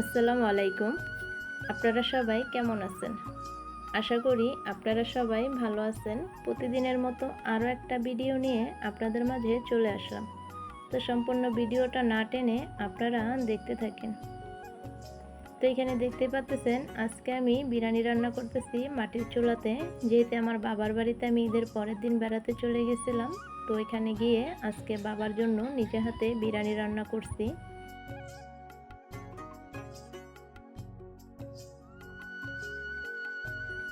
আসসালামু আলাইকুম। আপনারা সবাই কেমন আছেন? আশা করি আপনারা সবাই ভালো আছেন। প্রতিদিনের মতো আরও একটা ভিডিও নিয়ে আপনাদের মাঝে চলে আসলাম। তো সম্পূর্ণ ভিডিওটা না টেনে আপনারা দেখতে থাকেন। তো এখানে দেখতে পাচ্তেছেন আজকে আমি বিরিয়ানি রান্না করতেছি মাটির চুলাতে। যেহেতু আমার বাবার বাড়িতে আমি ঈদের পরের দিন বেড়াতে চলে গেছিলাম, তো এখানে গিয়ে আজকে বাবার জন্য নিজে হাতে বিরিয়ানি রান্না করছি।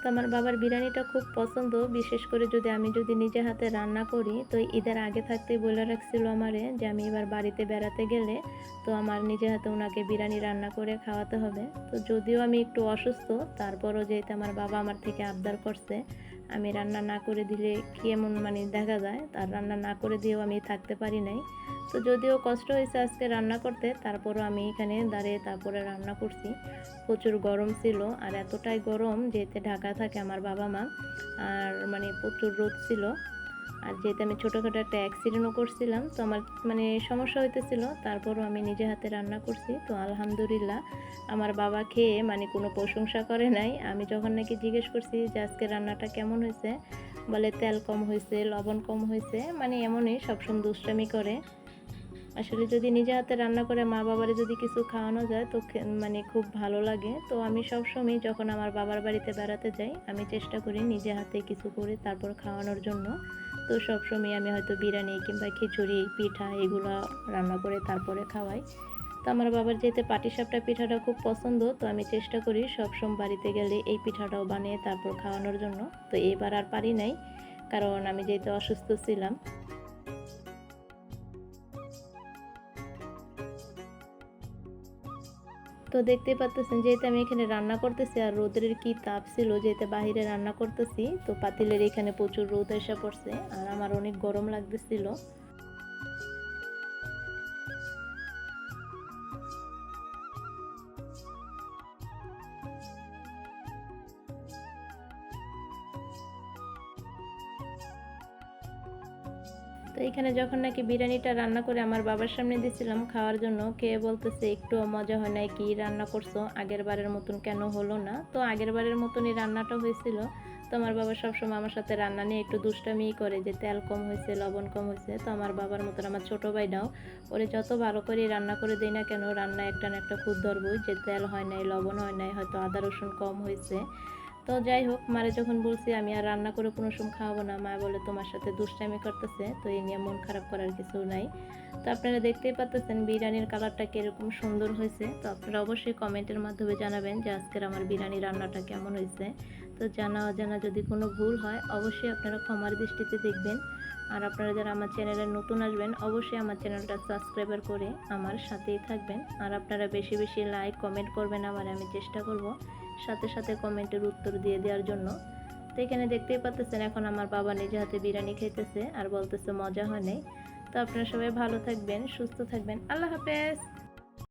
তো আমার বাবার বিরিয়ানিটা খুব পছন্দ, বিশেষ করে যদি আমি যদি নিজে হাতে রান্না করি, তো ঈদের আগে থাকতেই বলে রাখছিল আমারে যে আমি এবার বাড়িতে বেড়াতে গেলে তো আমার নিজে হাতে ওনাকে বিরিয়ানি রান্না করে খাওয়াতে হবে। তো যদিও আমি একটু অসুস্থ, তারপরও যেহেতু আমার বাবা আমার থেকে আবদার করছে, আমি রান্না না করে দিলে কি এমন মানে দেখা যায়? তার রান্না না করে দিয়েও আমি থাকতে পারি নাই। তো যদিও কষ্ট হয়েছে আজকে রান্না করতে, তারপরও আমি এখানে দাঁড়িয়ে তারপরে রান্না করছি। প্রচুর গরম ছিল, আর এতটাই গরম যেতে ঢাকা থাকে আমার বাবা মা, আর মানে প্রচুর রোদ ছিল। আর যেহেতু আমি ছোটোখাটো একটা অ্যাক্সিডেন্টও করছিলাম, তো আমার মানে সমস্যা হইতেছিল, তারপরও আমি নিজে হাতে রান্না করছি। তো আলহামদুলিল্লাহ, আমার বাবা খেয়ে মানে কোনো প্রশংসা করে নাই। আমি যখন নাকি জিজ্ঞেস করছি যে আজকে রান্নাটা কেমন হয়েছে, বলে তেল কম হয়েছে, লবণ কম হয়েছে মানে এমনই সবসময় দুষ্টামি করে। আসলে যদি নিজে হাতে রান্না করে মা বাবারে যদি কিছু খাওয়ানো যায়, তো মানে খুব ভালো লাগে। তো আমি সবসময় যখন আমার বাবার বাড়িতে বেড়াতে যাই, আমি চেষ্টা করি নিজে হাতে কিছু করে তারপর খাওয়ানোর জন্য। তো সবসময় আমি হয়তো বিরিয়ানি কিংবা খিচুড়ি, পিঠা এগুলো রান্না করে তারপরে খাওয়াই। তো আমার বাবার যেতে পাটিসাপটা পিঠাটা খুব পছন্দ, তো আমি চেষ্টা করি সবসময় বাড়িতে গেলে এই পিঠাটাও বানিয়ে তারপর খাওয়ানোর জন্য। তো এবার আর পারি নাই, কারণ আমি যেহেতু অসুস্থ ছিলাম। তো দেখতেই পাচ্তেছেন যেহেতু আমি এখানে রান্না করতেছি আর রোদের কি তাপ ছিল, যেহেতু বাহিরে রান্না করতেছি, তো পাতিলের এখানে প্রচুর রোদ এসে পড়ছে আর আমার অনেক গরম লাগতেছিল। তো এখানে যখন নাকি বিরিয়ানিটা রান্না করে আমার বাবার সামনে দিয়েছিলাম খাওয়ার জন্য, কে বলতেছে, একটু মজা হয় নাই কি রান্না করছ? আগের বারের মতন কেন হলো না? তো আগের বারের মতনই রান্নাটা হয়েছিল। তো আমার বাবা সবসময় আমার সাথে রান্না নিয়ে একটু দুষ্টামি করে যে তেল কম হয়েছে, লবণ কম হয়েছে। তো আমার বাবার মতন আমার ছোটো ভাইটাও, ওরে যত ভালো করে রান্না করে দেই না কেন রান্না একটা না একটা খুদ ধরবই যে তেল হয় নাই, লবণ হয় নাই, হয়তো আদা রসুন কম হয়েছে। তো যাই হোক, মারে যখন বলছি, আমি আর রান্না করে কোনো সময় খাওয়াবো না। মা বলে, তোমার সাথে দুষ্টামি করতেছে, তো এই নিয়ে মন খারাপ করার কিছু নাই। তো আপনারা দেখতেই পাচ্ছেন বিরিয়ানির কালারটা কীরকম সুন্দর হয়েছে। তো আপনারা অবশ্যই কমেন্টের মাধ্যমে জানাবেন যে আজকের আমার বিরিয়ানি রান্নাটা কেমন হয়েছে। তো জানা অজানা যদি কোনো ভুল হয়, অবশ্যই আপনারা ক্ষমার দৃষ্টিতে দেখবেন। আর আপনারা যারা আমার চ্যানেলে নতুন আসবেন, অবশ্যই আমার চ্যানেলটা সাবস্ক্রাইবার করে আমার সাথেই থাকবেন। আর আপনারা বেশি বেশি লাইক কমেন্ট করবেন আবার আমি চেষ্টা করব সাথে সাথে কমেন্টের উত্তর দিয়ে দেওয়ার জন্য। তো এখানে দেখতেই পাচ্ছেন এখন আমার বাবা নিজে হাতে বিরিয়ানি খেতেছে আর বলতেছে মজা হয় নাই। তো আপনারা সবাই ভালো থাকবেন, সুস্থ থাকবেন। আল্লাহ হাফেজ!